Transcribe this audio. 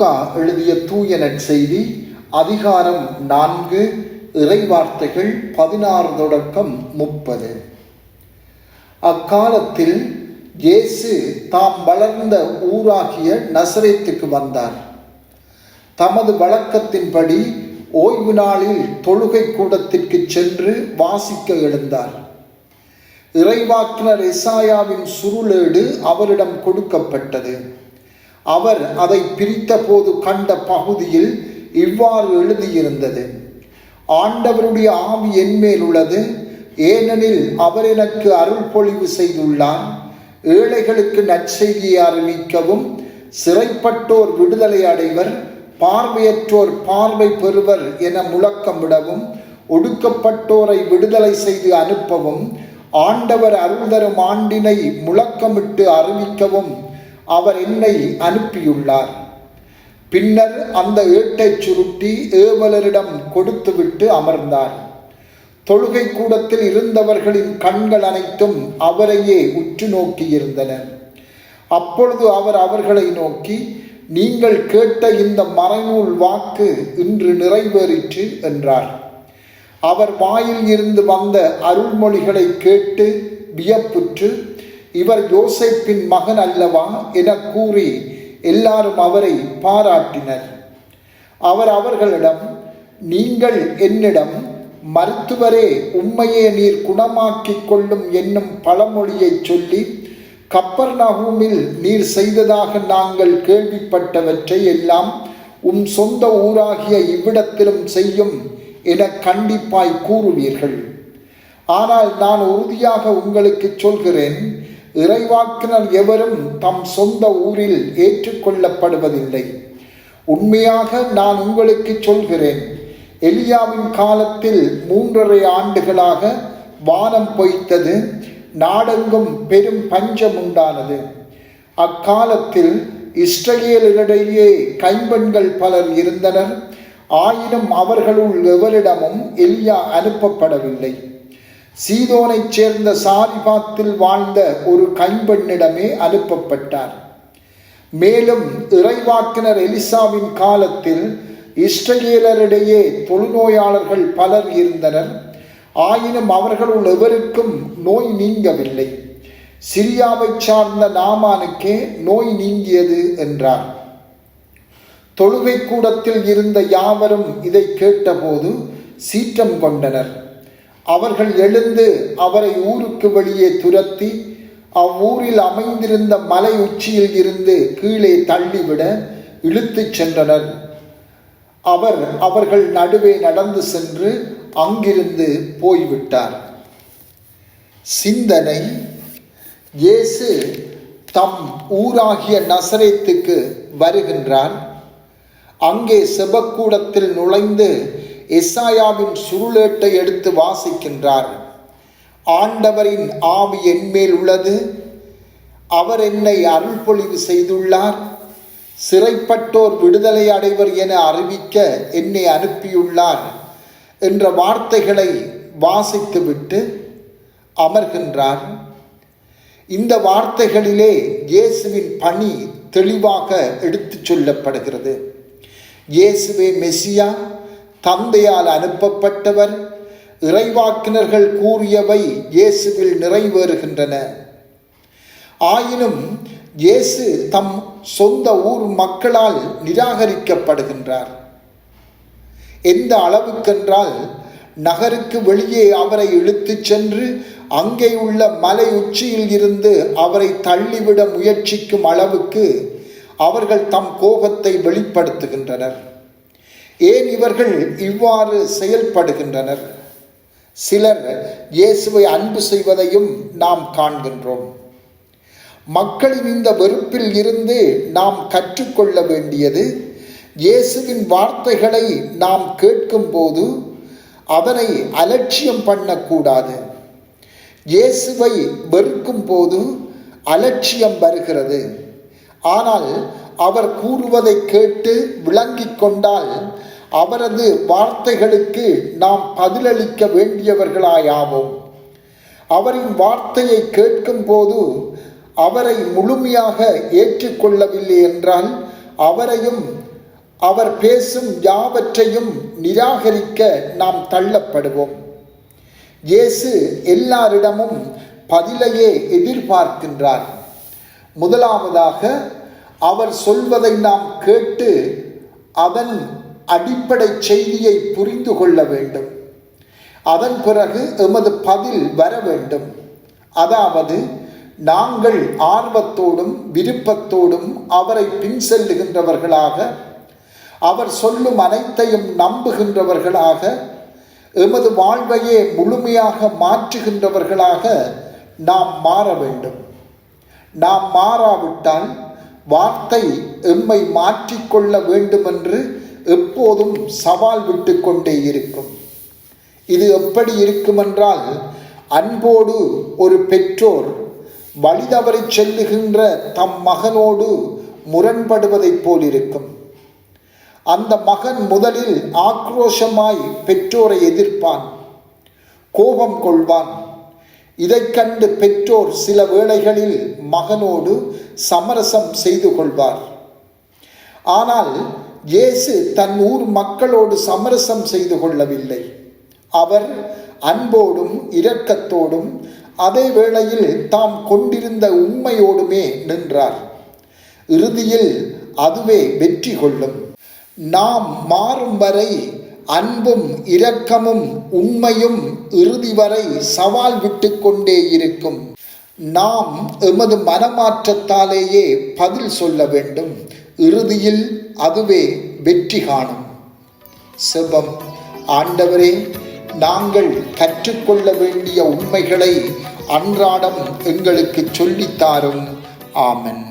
லூக்கா எழுதிய தூய நற்செய்தி அதிகாரம் நான்கு இறைவார்த்தைகள் பதினாறு தொடக்கம் முப்பது. அக்காலத்தில் இயேசு தாம் வளர்ந்த ஊராகிய நசரேத்துக்கு வந்தார். தமது வழக்கத்தின்படி ஓய்வு நாளில் தொழுகை கூடத்திற்கு சென்று வாசிக்க எழுந்தார். இறைவாக்கினர் இசாயாவின் சுருளேடு அவரிடம் கொடுக்கப்பட்டது. அவர் அதை பிரித்தபோது கண்ட பகுதியில் இவ்வாறு எழுதியிருந்தது. ஆண்டவருடைய ஆவி என்மேல் உள்ளது ஏனெனில் அவர் எனக்கு அருள் பொழிவு செய்துள்ளார். ஏழைகளுக்கு நற்செய்தியை அறிவிக்கவும் சிறைப்பட்டோர் விடுதலை அடைவர் பார்வையற்றோர் பார்வை பெறுவர் என முழக்கமிடவும் ஒடுக்கப்பட்டோரை விடுதலை செய்து அனுப்பவும் ஆண்டவர் அருள் தரும் ஆண்டினை முழக்கமிட்டு அறிவிக்கவும் அவர் என்னை அனுப்பியுள்ளார். பின்னர் அந்த ஏட்டைச் சுருட்டி ஏவலரிடம் கொடுத்துவிட்டு அமர்ந்தார். தொழுகை கூடத்தில் இருந்தவர்களின் கண்கள் அனைத்தும் அவரையே உற்று நோக்கியிருந்தன. அப்பொழுது அவர் அவர்களை நோக்கி நீங்கள் கேட்ட இந்த மறைநூல் வாக்கு இன்று நிறைவேறிற்று என்றார். அவர் வாயில் இருந்து வந்த அருள்மொழிகளை கேட்டு வியப்புற்று இவர் யோசைப்பின் மகன் அல்லவா என கூறி எல்லாரும் அவரை பாராட்டினர். அவர் அவர்களிடம் நீங்கள் என்னிடம் மருத்துவரே உண்மையே நீர் குணமாக்கிக் கொள்ளும் என்னும் பழமொழியை சொல்லி கப்பர் நகூமில் நீர் செய்ததாக நாங்கள் கேள்விப்பட்டவற்றை எல்லாம் உம் சொந்த ஊராகிய இவ்விடத்திலும் செய்யும் என கண்டிப்பாய் கூறுவீர்கள். ஆனால் நான் உறுதியாக உங்களுக்கு சொல்கிறேன் இறைவாக்கினர் எவரும் தம் சொந்த ஊரில் ஏற்றுக்கொள்ளப்படுவதில்லை. உண்மையாக நான் உங்களுக்கு சொல்கிறேன் எலியாவின் காலத்தில் மூன்றரை ஆண்டுகளாக வானம் பொய்த்தது நாடெங்கும் பெரும் பஞ்சம் உண்டானது. அக்காலத்தில் இஸ்ரேலிடையே கைம்பெண்கள் பலர் இருந்தனர் ஆயினும் அவர்களுள் எவரிடமும் எலியா அனுப்பப்படவில்லை. சீதோனைச் சேர்ந்த சாரிபாத்தில் வாழ்ந்த ஒரு கைம்பெண்ணிடமே அனுப்பப்பட்டார். மேலும் இறைவாக்கினர் எலிசாவின் காலத்தில் இஸ்ரேலரிடையே தொழுநோயாளர்கள் பலர் இருந்தனர். ஆயினும் அவர்களுள் எவருக்கும் நோய் நீங்கவில்லை. சிரியாவை சார்ந்த நாமானுக்கே நோய் நீங்கியது என்றார். தொழுகை கூடத்தில் இருந்த யாவரும் இதை கேட்டபோது சீற்றம் கொண்டனர். அவர்கள் எழுந்து அவரை ஊருக்கு வெளியே துரத்தி அவ்வூரில் அமைந்திருந்த மலை உச்சியில் இருந்து கீழே தள்ளிவிட இழுத்துச் சென்றனர். அவர் அவர்கள் நடுவே நடந்து சென்று அங்கிருந்து போய்விட்டார். சிந்தனை. இயேசு தம் ஊராகிய நசரேத்துக்கு வருகின்றார். அங்கே செபக்கூடத்தில் நுழைந்து எஸ்ஆயாவின் சுருளேட்டை எடுத்து வாசிக்கின்றார். ஆண்டவரின் ஆவி என்மேல் உள்ளது. அவர் என்னை அருள்பொழிவு செய்துள்ளார். சிறைப்பட்டோர் விடுதலை அடைவர் என அறிவிக்க என்னை அனுப்பியுள்ளார் என்ற வார்த்தைகளை வாசித்துவிட்டு அமர்கின்றார். இந்த வார்த்தைகளிலே இயேசுவின் பணி தெளிவாக எடுத்துச் சொல்லப்படுகிறது. இயேசுவே மெசியா தந்தையால் அனுப்பப்பட்டவர் இறைவாக்கினர்கள் கூறியவை இயேசுவில் நிறைவேறுகின்றன. ஆயினும் இயேசு தம் சொந்த ஊர் மக்களால் நிராகரிக்கப்படுகின்றார். எந்த அளவுக்கென்றால் நகருக்கு வெளியே அவரை இழுத்துச் சென்று அங்கே உள்ள மலை உச்சியில் இருந்து அவரை தள்ளிவிட முயற்சிக்கும் அளவுக்கு அவர்கள் தம் கோபத்தை வெளிப்படுத்துகின்றனர். ஏன் இவர்கள் இவ்வாறு செயல்படுகின்றனர்? சிலர் இயேசுவை அன்பு செய்வதையும் நாம் காண்கின்றோம். மக்களின் இந்த வெறுப்பில் இருந்து நாம் கற்றுக்கொள்ள வேண்டியது இயேசுவின் வார்த்தைகளை நாம் கேட்கும்போது அதனை அலட்சியம் பண்ணக்கூடாது. இயேசுவை வெறுக்கும் போது அலட்சியம் வருகிறது. ஆனால் அவர் கூறுவதை கேட்டு விளங்கிக் கொண்டால் அவரது வார்த்தைகளுக்கு நாம் பதிலளிக்க வேண்டியவர்களாயாவோம். அவரின் வார்த்தையை கேட்கும் போது அவரை முழுமையாக ஏற்றுக்கொள்ளவில்லை என்றால் அவரையும் அவர் பேசும் யாவற்றையும் நிராகரிக்க நாம் தள்ளப்படுவோம். இயேசு எல்லாரிடமும் பதிலையே எதிர்பார்க்கின்றார். முதலாவதாக அவர் சொல்வதை நாம் கேட்டு அதன் அடிப்படை செய்தியை புரிந்து கொள்ள வேண்டும். அதன் பிறகு எமது பதில் வர வேண்டும். அதாவது நாங்கள் ஆர்வத்தோடும் விருப்பத்தோடும் அவரை பின் செல்லுகின்றவர்களாக அவர் சொல்லும் அனைத்தையும் நம்புகின்றவர்களாக எமது வாழ்வையே முழுமையாக மாற்றுகின்றவர்களாக நாம் மாற வேண்டும். நாம் மாறாவிட்டால் வார்த்தை எம்மை மாற்றிக்கொள்ள வேண்டுமென்று எப்போதும் சவால் விட்டு கொண்டே இருக்கும். இது எப்படி இருக்குமென்றால் அன்போடு ஒரு பெற்றோர் வழிதவறி செல்லுகின்ற தம் மகனோடு முரண்படுவதைப் போல் இருக்கும் அந்த மகன் முதலில் ஆக்ரோஷமாய் பெற்றோரை எதிர்ப்பான் கோபம் கொள்வான். இதைக் கண்டு பெற்றோர் சில வேளைகளில் மகனோடு சமரசம் செய்து கொள்வார். ஆனால் இயேசு தன் ஊர் மக்களோடு சமரசம் செய்து கொள்ளவில்லை. அவர் அன்போடும் இரக்கத்தோடும் அதே வேளையில் தாம் கொண்டிருந்த உண்மையோடுமே நின்றார். இறுதியில் அதுவே வெற்றி கொள்ளும். நாம் மாறும் வரை அன்பும் இரக்கமும் உண்மையும் இறுதி வரை சவால் விட்டு கொண்டே இருக்கும். நாம் எமது மனமாற்றத்தாலேயே பதில் சொல்ல வேண்டும். இறுதியில் அதுவே வெற்றி காணும். செபம் ஆண்டவரே நாங்கள் கற்றுக்கொள்ள வேண்டிய உண்மைகளை அன்றாடம் எங்களுக்கு சொல்லித்தாரும் ஆமன்.